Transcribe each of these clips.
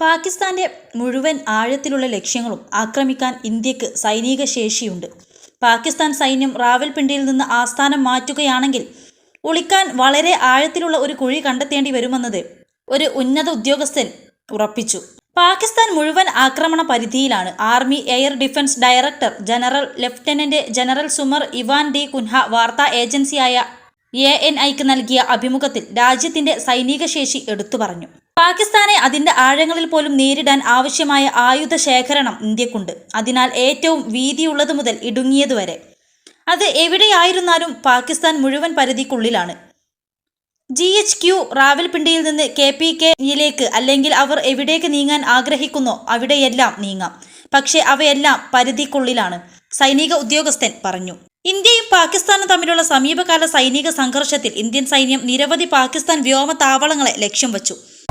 പാകിസ്ഥാന്റെ മുഴുവൻ ആഴത്തിലുള്ള ലക്ഷ്യങ്ങളും ആക്രമിക്കാൻ ഇന്ത്യയ്ക്ക് സൈനിക ശേഷിയുണ്ട്. പാകിസ്ഥാൻ സൈന്യം റാവൽപിണ്ടിയിൽ നിന്ന് ആസ്ഥാനം മാറ്റുകയാണെങ്കിൽ ഒളിക്കാൻ വളരെ ആഴത്തിലുള്ള ഒരു കുഴി കണ്ടെത്തേണ്ടി വരുമെന്നത് ഒരു ഉന്നത ഉദ്യോഗസ്ഥൻ ഉറപ്പിച്ചു. പാകിസ്ഥാൻ മുഴുവൻ ആക്രമണ പരിധിയിലാണ് army air defence director general lieutenant general Sumer Ivan D'Cunha വാർത്താ ഏജൻസിയായ എ എൻ ഐക്ക് നൽകിയ അഭിമുഖത്തിൽ രാജ്യത്തിന്റെ സൈനിക ശേഷി എടുത്തു പറഞ്ഞു. പാകിസ്ഥാനെ അതിന്റെ ആഴങ്ങളിൽ പോലും നേരിടാൻ ആവശ്യമായ ആയുധ ശേഖരണം ഇന്ത്യക്കുണ്ട്. അതിനാൽ ഏറ്റവും വീതിയുള്ളത് മുതൽ ഇടുങ്ങിയതുവരെ അത് എവിടെയായിരുന്നാലും പാകിസ്ഥാൻ മുഴുവൻ പരിധിക്കുള്ളിലാണ്. ജി എച്ച് ക്യു റാവൽപിണ്ടിയിൽ നിന്ന് കെ പി കെയിലേക്ക് അല്ലെങ്കിൽ അവർ എവിടേക്ക് നീങ്ങാൻ ആഗ്രഹിക്കുന്നോ അവിടെയെല്ലാം നീങ്ങാം. പക്ഷേ അവയെല്ലാം പരിധിക്കുള്ളിലാണ് സൈനിക ഉദ്യോഗസ്ഥൻ പറഞ്ഞു. ഇന്ത്യയും പാകിസ്ഥാനും തമ്മിലുള്ള സമീപകാല സൈനിക സംഘർഷത്തിൽ ഇന്ത്യൻ സൈന്യം നിരവധി പാകിസ്ഥാൻ വ്യോമ താവളങ്ങളെ ലക്ഷ്യം വച്ചു.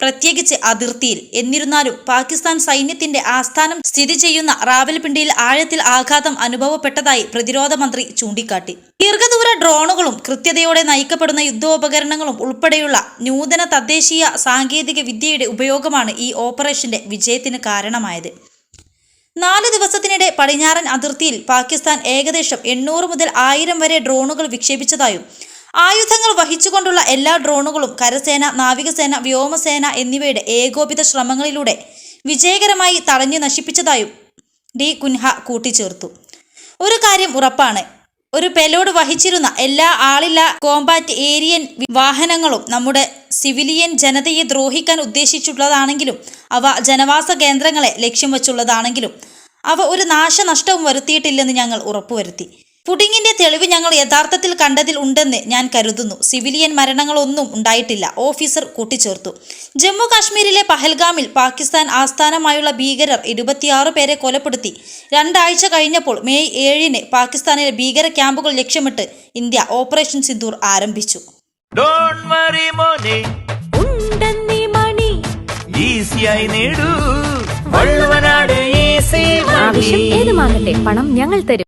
പ്രത്യേകിച്ച് അതിർത്തിയിൽ. എന്നിരുന്നാലും പാകിസ്ഥാൻ സൈന്യത്തിന്റെ ആസ്ഥാനം സ്ഥിതി ചെയ്യുന്ന റാവൽപിണ്ടിയിൽ ആഴത്തിൽ ആഘാതം അനുഭവപ്പെട്ടതായി പ്രതിരോധ മന്ത്രി ചൂണ്ടിക്കാട്ടി. ദീർഘദൂര ഡ്രോണുകളും കൃത്യതയോടെ നയിക്കപ്പെടുന്ന യുദ്ധോപകരണങ്ങളും ഉൾപ്പെടെയുള്ള നൂതന തദ്ദേശീയ സാങ്കേതിക വിദ്യയുടെ ഉപയോഗമാണ് ഈ ഓപ്പറേഷന്റെ വിജയത്തിന് കാരണമായത്. നാല് ദിവസത്തിനിടെ പടിഞ്ഞാറൻ അതിർത്തിയിൽ പാകിസ്ഥാൻ ഏകദേശം എണ്ണൂറ് മുതൽ ആയിരം വരെ ഡ്രോണുകൾ വിക്ഷേപിച്ചതായും ആയുധങ്ങൾ വഹിച്ചുകൊണ്ടുള്ള എല്ലാ ഡ്രോണുകളും കരസേന നാവികസേന വ്യോമസേന എന്നിവയുടെ ഏകോപിത ശ്രമങ്ങളിലൂടെ വിജയകരമായി തടഞ്ഞു നശിപ്പിച്ചതായും ഡി കുൻഹ കൂട്ടിച്ചേർത്തു. ഒരു കാര്യം ഉറപ്പാണ്. ഒരു പെലോഡ് വഹിച്ചിരുന്ന എല്ലാ ആളില്ല കോമ്പാറ്റ് ഏരിയൻ വാഹനങ്ങളും നമ്മുടെ സിവിലിയൻ ജനതയെ ദ്രോഹിക്കാൻ ഉദ്ദേശിച്ചുള്ളതാണെങ്കിലും അവ ജനവാസ കേന്ദ്രങ്ങളെ ലക്ഷ്യം വച്ചുള്ളതാണെങ്കിലും അവ ഒരു നാശനഷ്ടവും വരുത്തിയിട്ടില്ലെന്ന് ഞങ്ങൾ ഉറപ്പുവരുത്തി. പുഡിങ്ങിന്റെ തെളിവ് ഞങ്ങൾ യഥാർത്ഥത്തിൽ കണ്ടതിൽ ഉണ്ടെന്ന് ഞാൻ കരുതുന്നു. സിവിലിയൻ മരണങ്ങളൊന്നും ഉണ്ടായിട്ടില്ല. ഓഫീസർ കൂട്ടിച്ചേർത്തു. ജമ്മു കാശ്മീരിലെ പഹൽഗാമിൽ പാകിസ്ഥാൻ ആസ്ഥാനമായുള്ള ഭീകരർ ഇരുപത്തിയാറ് പേരെ കൊലപ്പെടുത്തി. രണ്ടാഴ്ച കഴിഞ്ഞപ്പോൾ മെയ് ഏഴിന് പാകിസ്ഥാനിലെ ഭീകര ക്യാമ്പുകൾ ലക്ഷ്യമിട്ട് ഇന്ത്യ ഓപ്പറേഷൻ സിന്ദൂർ ആരംഭിച്ചു. ഡോണ്ട് വറി മോനെ. ഉണ്ടെന്നീ മണി. ഈസിയായി നേടൂ. വള്ളുവനാട് ഈസി ആവശ്യം ഏതുമാകട്ടെ പണം ഞങ്ങൾ തരും.